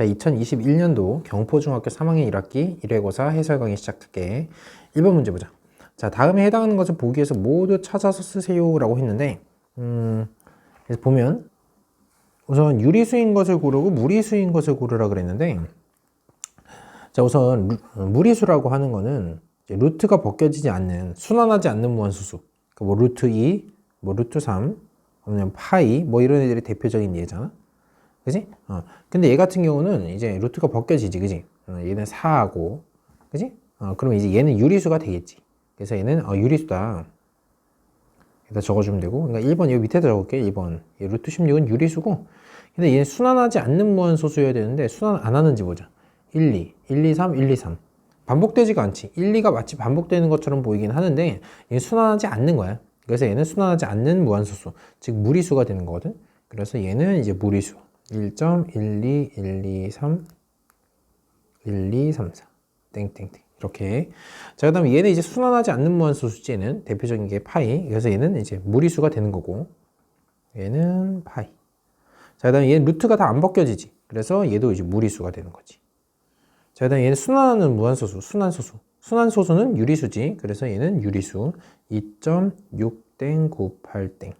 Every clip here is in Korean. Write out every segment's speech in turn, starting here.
자, 2021년도 경포중학교 3학년 1학기 1회고사 해설 강의 시작할게. 1번 문제 보자. 자, 다음에 해당하는 것을 보기 위해서 모두 찾아서 쓰세요라고 했는데, 음, 그래서 보면 우선 유리수인 것을 고르고 무리수인 것을 고르라 그랬는데, 자, 우선 루- 어, 무리수라고 하는 거는 루트가 벗겨지지 않는 순환하지 않는 무한수수. 그뭐 루트 2, 뭐 루트 3, 아니면 파이 뭐 이런 애들이 대표적인 예잖아. 그지? 어. 근데 얘 같은 경우는 이제 루트가 벗겨지지, 그지? 어, 얘는 4하고, 그지? 어, 그러면 이제 얘는 유리수가 되겠지. 그래서 얘는 어, 유리수다. 여기다 적어주면 되고, 그러니까 1번 여기 밑에다 적을게, 2번. 얘 루트 16은 유리수고, 근데 얘는 순환하지 않는 무한소수여야 되는데, 순환 안 하는지 보자. 1, 2, 1, 2, 3, 1, 2, 3. 반복되지가 않지. 1, 2가 마치 반복되는 것처럼 보이긴 하는데, 얘는 순환하지 않는 거야. 그래서 얘는 순환하지 않는 무한소수, 즉 무리수가 되는 거거든. 그래서 얘는 이제 무리수. 1.12, 1, 2, 3, 1, 2, 3, 4. 땡땡땡. 이렇게. 자, 그 다음에 얘는 이제 순환하지 않는 무한소수지, 얘는. 대표적인 게 파이. 그래서 얘는 이제 무리수가 되는 거고. 얘는 파이. 자, 그 다음에 얘는 루트가 다 안 벗겨지지. 그래서 얘도 이제 무리수가 되는 거지. 자, 그 다음에 얘는 순환하는 무한소수, 순환소수. 순환소수는 유리수지. 그래서 얘는 유리수. 2.6땡 98땡.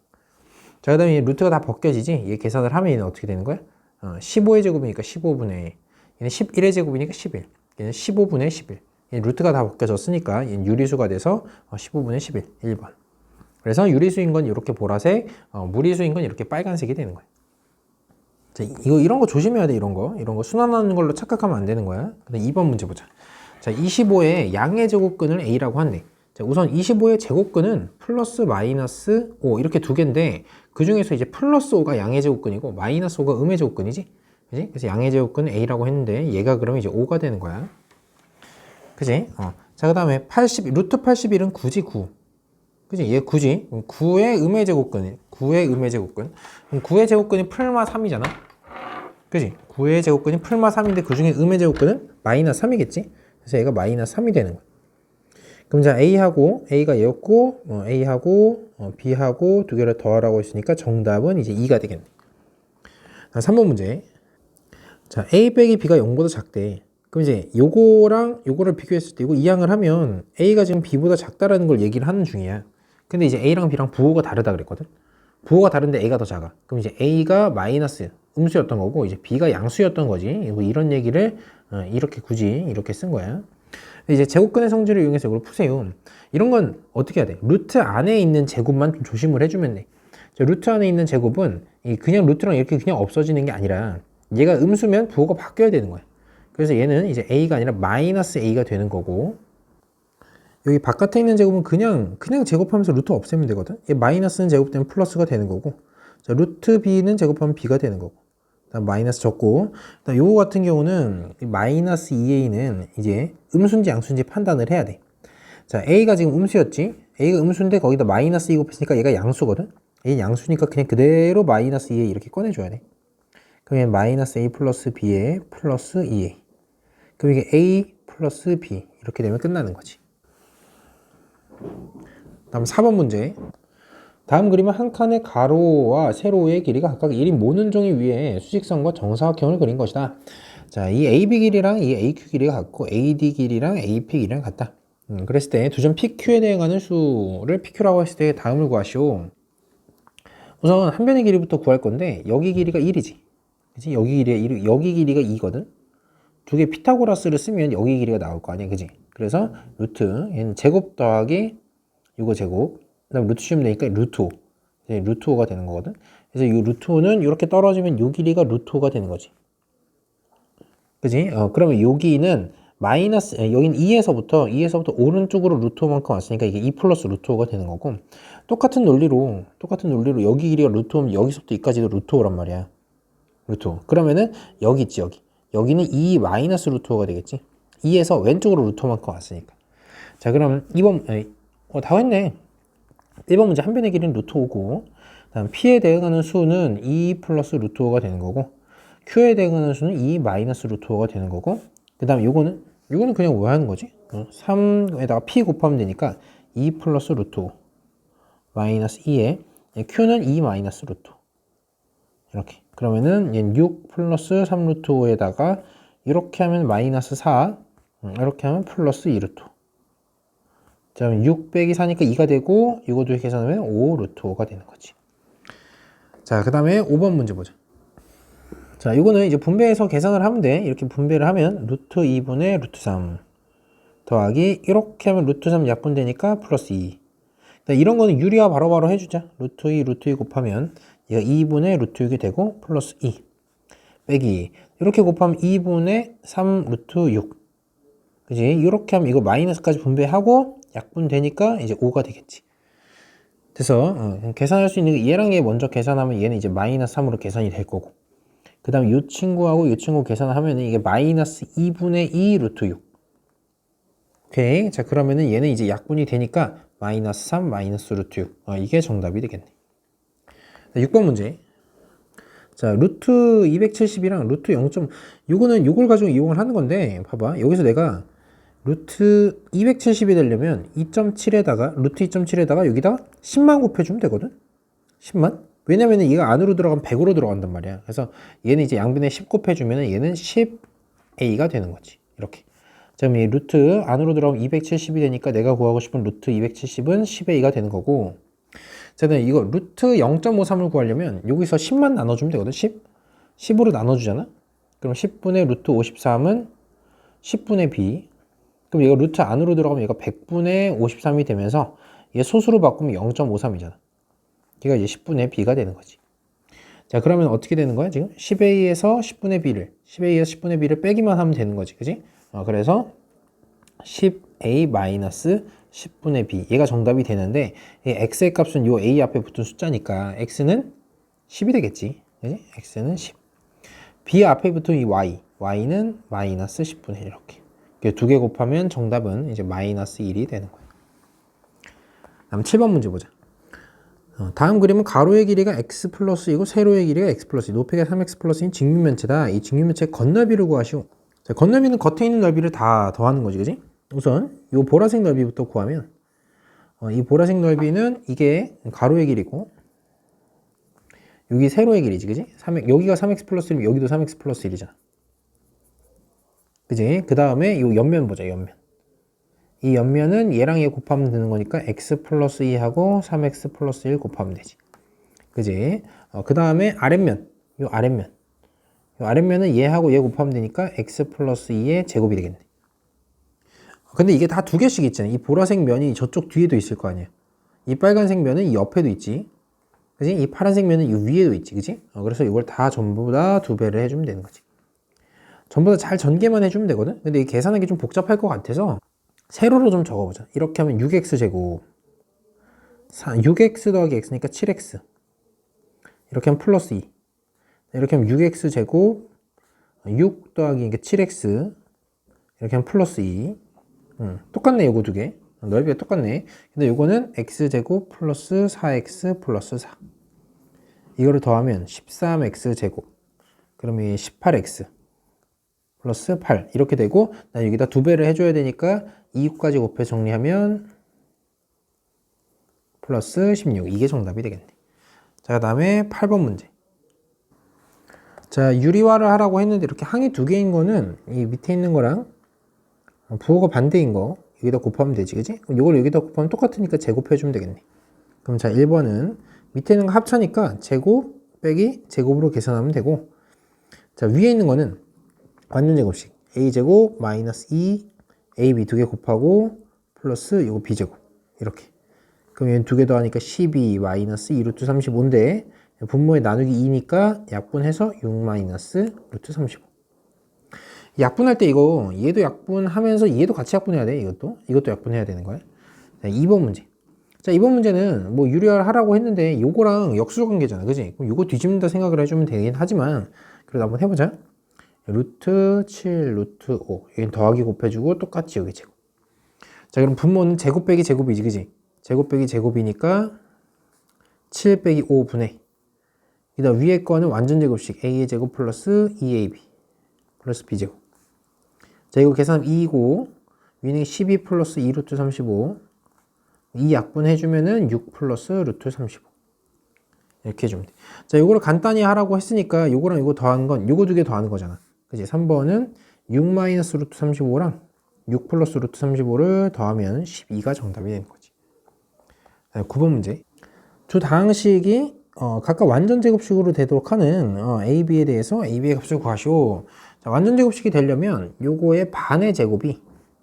자, 그 다음에 얘 루트가 다 벗겨지지? 얘 계산을 하면 얘는 어떻게 되는 거야? 어, 15의 제곱이니까 15분의 얘는 11의 제곱이니까 11. 얘는 15분의 11. 얘 루트가 다 벗겨졌으니까 얘는 유리수가 돼서 어, 15분의 11. 1번. 그래서 유리수인 건 이렇게 보라색, 어, 무리수인 건 이렇게 빨간색이 되는 거야. 자, 이거 이런 거 조심해야 돼, 이런 거. 이런 거 순환하는 걸로 착각하면 안 되는 거야. 근데 2번 문제 보자. 자, 25의 양의 제곱근을 A라고 한대. 자, 우선 25의 제곱근은 플러스 마이너스 5 이렇게 두 개인데 그 중에서 이제 플러스 5가 양의 제곱근이고 마이너스 5가 음의 제곱근이지. 그지? 그래서 양의 제곱근은 A라고 했는데 얘가 그러면 이제 5가 되는 거야. 그지? 어. 자, 그 다음에 80, 루트 81은 9지 9. 그지? 얘 9지? 9의 음의 제곱근. 9의 음의 제곱근. 그럼 9의 제곱근이 풀마 3이잖아? 그지? 9의 제곱근이 풀마 3인데 그 중에 음의 제곱근은 마이너스 3이겠지? 그래서 얘가 마이너스 3이 되는 거야. 그럼 자 A하고 A가 얘였고 어, A하고 어, B하고 두 개를 더하라고 했으니까 정답은 이제 2가 되겠네. 자, 3번 문제. 자 A 빼기 B가 0보다 작대. 그럼 이제 요거랑 요거를 비교했을 때 이거 이항을 하면 A가 지금 B보다 작다라는 걸 얘기를 하는 중이야. 근데 이제 A랑 B랑 부호가 다르다 그랬거든. 부호가 다른데 A가 더 작아. 그럼 이제 A가 마이너스 음수였던 거고 이제 B가 양수였던 거지. 뭐 이런 얘기를 어, 이렇게 굳이 이렇게 쓴 거야. 이제 제곱근의 성질을 이용해서 이걸 푸세요. 이런 건 어떻게 해야 돼? 루트 안에 있는 제곱만 좀 조심을 해주면 돼. 자, 루트 안에 있는 제곱은 이 그냥 루트랑 이렇게 그냥 없어지는 게 아니라 얘가 음수면 부호가 바뀌어야 되는 거야. 그래서 얘는 이제 a가 아니라 마이너스 a가 되는 거고 여기 바깥에 있는 제곱은 그냥 그냥 제곱하면서 루트 없애면 되거든. 얘 마이너스는 제곱되면 플러스가 되는 거고 자, 루트 b는 제곱하면 b가 되는 거고 그 다음 마이너스 적고 그다음 요거 같은 경우는 이 마이너스 2a는 이제 음수인지 양수인지 판단을 해야 돼. 자 a가 지금 음수였지. a가 음수인데 거기다 마이너스 2 곱했으니까 얘가 양수거든. 얘 양수니까 그냥 그대로 마이너스 2a 이렇게 꺼내줘야 돼. 얘 마이너스 a 플러스 b에 플러스 2a. 그럼 이게 a 플러스 b 이렇게 되면 끝나는 거지. 다음 4번 문제. 다음 그림은 한 칸의 가로와 세로의 길이가 각각 1인 모는 종이 위에 수직선과 정사각형을 그린 것이다. 자, 이 AB 길이랑 이 AQ 길이가 같고 AD 길이랑 AP 길이랑 같다. 음, 그랬을 때 두 점 PQ에 대응하는 수를 PQ라고 했을 때 다음을 구하시오. 우선 한 변의 길이부터 구할 건데 여기 길이가 1이지. 그치? 여기 길이가 1, 여기 길이가 2거든. 두 개 피타고라스를 쓰면 여기 길이가 나올 거 아니야, 그지? 그래서 루트 얘는 제곱 더하기 이거 제곱 그다음 루트 씌우면 되니까 루트 5 이제 루트 5가 되는 거거든. 그래서 이 루트 5는 이렇게 떨어지면 요 길이가 루트 5가 되는 거지. 그지? 어, 그러면 여기는 마이너스 에, 여기는 2에서부터 2에서부터 오른쪽으로 루트 5만큼 왔으니까 이게 2 플러스 루트 5가 되는 거고 똑같은 논리로 똑같은 논리로 여기 길이가 루트 5면 여기서부터 여기까지도 루트 5란 말이야. 루트 5. 그러면은 여기 있지 여기. 여기는 2 마이너스 루트 5가 되겠지. 2에서 왼쪽으로 루트 5만큼 왔으니까. 자 그럼 2번 에이, 어, 다 했네. 1번 문제 한 변의 길이는 루트 5고 다음 P에 대응하는 수는 2 플러스 루트 5가 되는 거고 Q에 대응하는 수는 2 마이너스 루트 5가 되는 거고 그 다음 요거는 요거는 그냥 왜 하는 거지? 어, 3에다가 P 곱하면 되니까 2 플러스 루트 5 마이너스 2에 Q는 2 마이너스 루트 5 이렇게 그러면은 얘는 6 플러스 3 루트 5에다가 이렇게 하면 마이너스 4 음, 이렇게 하면 플러스 2 루트 5. 자, 그럼 6 빼기 4니까 2가 되고 이것도 계산하면 5 루트 5가 되는 거지. 자, 그 다음에 5번 문제 보자. 자, 이거는 이제 분배해서 계산을 하면 돼. 이렇게 분배를 하면 루트 2분의 루트 3 더하기 이렇게 하면 루트 3 약분되니까 플러스 2. 자, 이런 거는 유리화 바로바로 해주자. 루트 2, 루트 2 곱하면 얘가 2분의 루트 6이 되고 플러스 2 빼기 이렇게 곱하면 2분의 3 루트 6 그지? 이렇게 하면 이거 마이너스까지 분배하고 약분 되니까 이제 5가 되겠지. 그래서 어, 계산할 수 있는 게 얘랑 얘 먼저 계산하면 얘는 이제 마이너스 3으로 계산이 될 거고. 그 다음에 이 친구하고 이 친구 계산하면 이게 마이너스 2분의 2 루트 6 오케이? 자 그러면은 얘는 이제 약분이 되니까 마이너스 3 마이너스 루트 6 어, 이게 정답이 되겠네. 6번 문제. 자 루트 270이랑 루트 0. 요거는 요걸 가지고 이용을 하는 건데 봐봐. 여기서 내가 루트 270이 되려면 2.7에다가 루트 2.7에다가 여기다 10만 곱해주면 되거든? 10만? 왜냐면 은 얘가 안으로 들어가면 100으로 들어간단 말이야. 그래서 얘는 이제 양변에 10 곱해주면 얘는 10a가 되는 거지. 이렇게. 자 그럼 이 루트 안으로 들어가면 270이 되니까 내가 구하고 싶은 루트 270은 10a가 되는 거고. 자 그다음 이거 루트 0.53을 구하려면 여기서 10만 나눠주면 되거든? 10 10으로 나눠주잖아? 그럼 10분의 루트 53은 10분의 b 그럼 이거 루트 안으로 들어가면 얘가 100분의 53이 되면서 얘 소수로 바꾸면 0.53이잖아. 얘가 이제 10분의 b가 되는 거지. 자, 그러면 어떻게 되는 거야, 지금? 10a에서 10분의 b를, 10a에서 10분의 b를 빼기만 하면 되는 거지, 그지? 어, 그래서 10a 마이너스 10분의 b. 얘가 정답이 되는데, 이 x의 값은 요 a 앞에 붙은 숫자니까, x는 10이 되겠지. 그지? x는 10. b 앞에 붙은 이 y, y는 마이너스 10분의 1 이렇게. 두 개 곱하면 정답은 이제 마이너스 1이 되는 거예요. 다음 7번 문제 보자. 어, 다음 그림은 가로의 길이가 x 플러스이고 세로의 길이가 x 플러스 높이가 3x 플러스인 직육면체다. 이 직육면체의 건너비를 구하시오. 자, 건너비는 겉에 있는 넓이를 다 더하는 거지, 그지? 우선 이 보라색 넓이부터 구하면 어, 이 보라색 넓이는 이게 가로의 길이고 여기 세로의 길이지, 그지? 3x, 여기가 3x 플러스 1이면 여기도 3x 플러스 1이잖아. 그지? 그 다음에 이 옆면 보자, 옆면. 이 옆면은 얘랑 얘 곱하면 되는 거니까 x 플러스 2하고 3x 플러스 1 곱하면 되지. 그지? 어, 그 다음에 아랫면, 이 아랫면. 이 아랫면은 얘하고 얘 곱하면 되니까 x 플러스 2의 제곱이 되겠네. 근데 이게 다 두 개씩 있잖아. 이 보라색 면이 저쪽 뒤에도 있을 거 아니야. 이 빨간색 면은 이 옆에도 있지. 그지? 이 파란색 면은 이 위에도 있지. 그지? 어, 그래서 이걸 다 전부 다 두 배를 해주면 되는 거지. 전부 다 잘 전개만 해주면 되거든? 근데 이 계산하기 좀 복잡할 것 같아서 세로로 좀 적어보자. 이렇게 하면 6x제곱. 6x 더하기 x니까 7x 이렇게 하면 플러스 2 이렇게 하면 6x제곱 6 더하기 7x 이렇게 하면 플러스 2 음, 똑같네 요거 두 개. 넓이가 똑같네. 근데 요거는 x제곱 플러스 4x 플러스 4 이거를 더하면 13x제곱. 그러면 18x 플러스 8 이렇게 되고 나 여기다 두 배를 해줘야 되니까 2까지 곱해 정리하면 플러스 16 이게 정답이 되겠네. 자 그 다음에 8번 문제. 자 유리화를 하라고 했는데 이렇게 항이 두 개인 거는 이 밑에 있는 거랑 부호가 반대인 거 여기다 곱하면 되지 그지? 이걸 여기다 곱하면 똑같으니까 제곱해 주면 되겠네. 그럼 자 1번은 밑에 있는 거 합차니까 제곱 빼기 제곱으로 계산하면 되고 자 위에 있는 거는 완전 제곱식. A제곱 마이너스 2 ab 두 개 곱하고 플러스 이거 b제곱. 이렇게. 그럼 얘는 두 개 더하니까 12 마이너스 2 루트 35인데 분모에 나누기 2니까 약분해서 6 마이너스 루트 35 약분할 때 이거 얘도 약분하면서 얘도 같이 약분해야 돼 이것도? 이것도 약분해야 되는 거야? 자, 2번 문제. 자 2번 문제는 뭐 유리화를 하라고 했는데 요거랑 역수적 관계잖아 그지? 그럼 요거 뒤집는다 생각을 해주면 되긴 하지만 그래도 한번 해보자 루트 7 루트 5 여기 더하기 곱해주고 똑같이 여기 제곱. 자 그럼 분모는 제곱 빼기 제곱이지 그지? 제곱 빼기 제곱이니까 7 빼기 5분의 그 다음 위에 거는 완전 제곱식. A의 제곱 플러스 2ab 플러스 b제곱. 자 이거 계산하면 2이고 위는 12 플러스 2 루트 35 이 약분 해주면은 6 플러스 루트 35 이렇게 해주면 돼. 자, 요거를 간단히 하라고 했으니까 요거랑 요거 더하는 건 요거 두 개 더하는 거잖아. 그지? 3번은 6 마이너스 루트 35랑 6 플러스 루트 35를 더하면 12가 정답이 되는 거지. 자, 9번 문제. 두 다항식이 어, 각각 완전 제곱식으로 되도록 하는 어, a, b에 대해서 a, b의 값을 구하시오. 자, 완전 제곱식이 되려면 요거의 반의 제곱이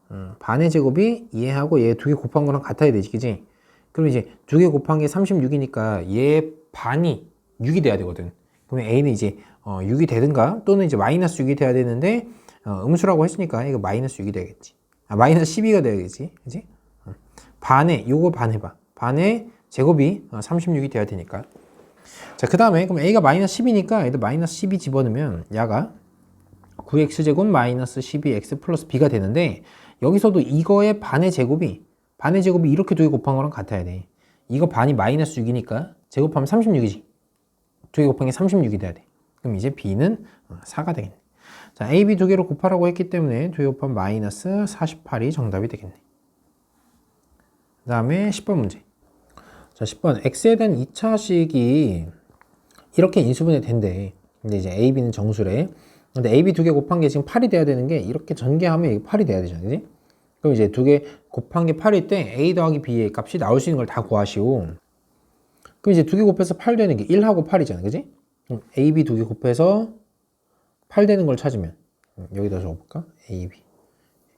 어, 반의 제곱이 얘하고 얘 두 개 곱한 거랑 같아야 되지, 그지? 그럼 이제 두 개 곱한 게 36이니까 얘 반이 6이 돼야 되거든. 그러면 a는 이제 어, 6이 되든가 또는 이제 마이너스 6이 돼야 되는데 어, 음수라고 했으니까 이거 마이너스 6이 돼야겠지. 아, 마이너스 12가 돼야겠지, 그지? 어. 반에 요거 반 해봐. 반에 제곱이 어, 36이 돼야 되니까. 자, 그 다음에 그럼 a가 마이너스 10이니까 얘도 마이너스 12 집어넣으면 야가 9x제곱 마이너스 12x 플러스 b가 되는데 여기서도 이거의 반의 제곱이 반의 제곱이 이렇게 두개 곱한 거랑 같아야 돼. 이거 반이 마이너스 6이니까 제곱하면 36이지. 두 개 곱한 게 36이 돼야 돼. 그럼 이제 b는 4가 되겠네. 자, a, b 두 개로 곱하라고 했기 때문에 두 개 곱하면 마이너스 48이 정답이 되겠네. 그 다음에 10번 문제. 자, 10번. x에 대한 2차식이 이렇게 인수분해 된대. 근데 이제 a, b는 정수래. 근데 a, b 두 개 곱한 게 지금 8이 돼야 되는 게 이렇게 전개하면 이게 8이 돼야 되잖아. 그럼 이제 두 개 곱한 게 8일 때 a 더하기 b의 값이 나올 수 있는 걸 다 구하시오. 그럼 이제 두 개 곱해서 8 되는 게 1하고 8이잖아. 그지? 그럼 a, b 두 개 곱해서 8 되는 걸 찾으면 음, 여기다 적어볼까? a, b.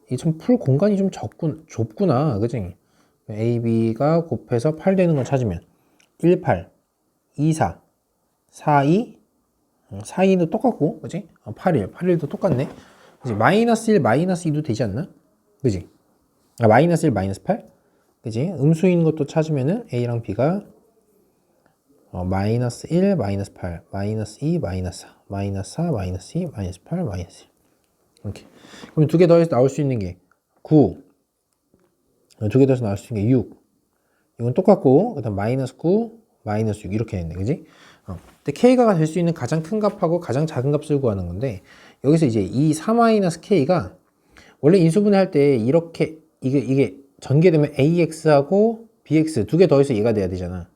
이게 좀풀 공간이 좀 적군, 좁구나. 그지? a, b가 곱해서 8 되는 걸 찾으면 1, 8, 2, 4, 4, 2, 4, 2도 똑같고, 그지? 8, 1, 8, 1도 똑같네. 그지? 마이너스 1, 마이너스 2도 되지 않나? 그지? 아, 마이너스 1, 마이너스 8? 그지? 음수인 것도 찾으면은 A랑 B가 어, 마이너스 1, 마이너스 8, 마이너스 2, 마이너스 4, 마이너스 4, 마이너스 2, 마이너스 8, 마이너스 1. 이렇게. 그럼 두 개 더해서 나올 수 있는 게 9. 두 개 더해서 나올 수 있는 게 6. 이건 똑같고, 그 다음 마이너스 9, 마이너스 6 이렇게 했네. 그지? 어. 근데 K가 될 수 있는 가장 큰 값하고 가장 작은 값을 구하는 건데, 여기서 이제 이 4-K가 원래 인수분해 할 때 이렇게, 이게, 이게 전개되면 AX하고 BX 두 개 더해서 얘가 돼야 되잖아.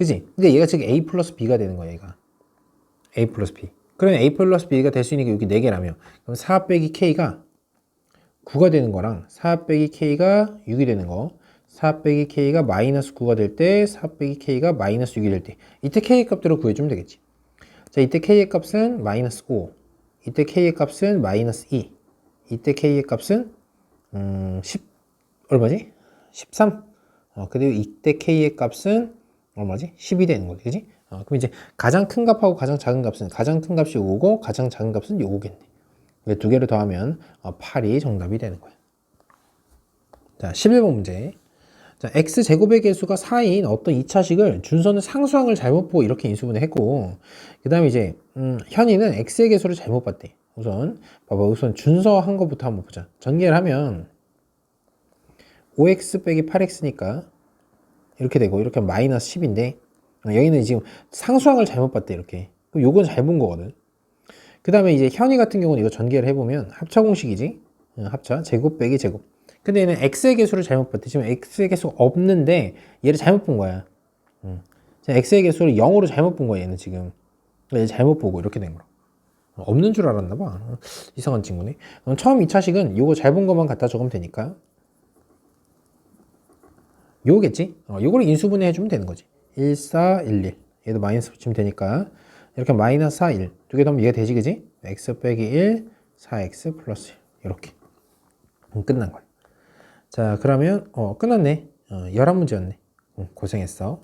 그지? 근데 얘가 지금 A 플러스 B가 되는 거야, 얘가. A 플러스 B. 그러면 A 플러스 B가 될 수 있는 게 여기 4개라며. 그럼 4 빼기 K가 9가 되는 거랑 4 빼기 K가 6이 되는 거. 4 빼기 K가 마이너스 9가 될 때, 4 빼기 K가 마이너스 6이 될 때. 이때 K의 값대로 구해주면 되겠지. 자, 이때 K의 값은 마이너스 5. 이때 K의 값은 마이너스 2. 이때 K의 값은, 음, 10, 얼마지? 13. 어, 그리고 이때 K의 값은 얼마지? 10이 되는 거지, 그지? 어, 그럼 이제 가장 큰 값하고 가장 작은 값은 가장 큰 값이 5고 가장 작은 값은 요거겠네. 근데 두 개를 더하면 어, 8이 정답이 되는 거야. 자, 11번 문제. 자, x 제곱의 개수가 4인 어떤 2차식을 준서는 상수항을 잘못 보고 이렇게 인수분해 했고 그 다음에 이제 음, 현이는 x의 개수를 잘못 봤대. 우선 봐봐 우선 준서 한 거부터 한번 보자. 전개를 하면 5x 빼기 8x니까 이렇게 되고 이렇게 마이너스 10인데 여기는 지금 상수항을 잘못 봤대 이렇게. 그럼 요건 잘 본 거거든. 그 다음에 이제 현이 같은 경우는 이거 전개를 해보면 합차 공식이지? 응, 합차. 제곱 빼기 제곱. 근데 얘는 x의 개수를 잘못 봤대. 지금 x의 개수가 없는데 얘를 잘못 본 거야. 응. x의 개수를 0으로 잘못 본 거야 얘는 지금. 얘 잘못 보고 이렇게 된 거야 없는 줄 알았나 봐. 이상한 친구네. 처음 2차식은 요거 잘 본 것만 갖다 적으면 되니까 요거겠지? 어, 요거를 인수분해 해주면 되는 거지. 1, 4, 1, 1. 얘도 마이너스 붙이면 되니까. 이렇게 마이너스 4, 1. 두 개 더하면 얘가 되지, 그지? x 빼기 1, 4x 플러스 1. 이렇게. 음, 끝난 거야. 자, 그러면, 어, 끝났네. 어, 11문제였네. 음, 고생했어.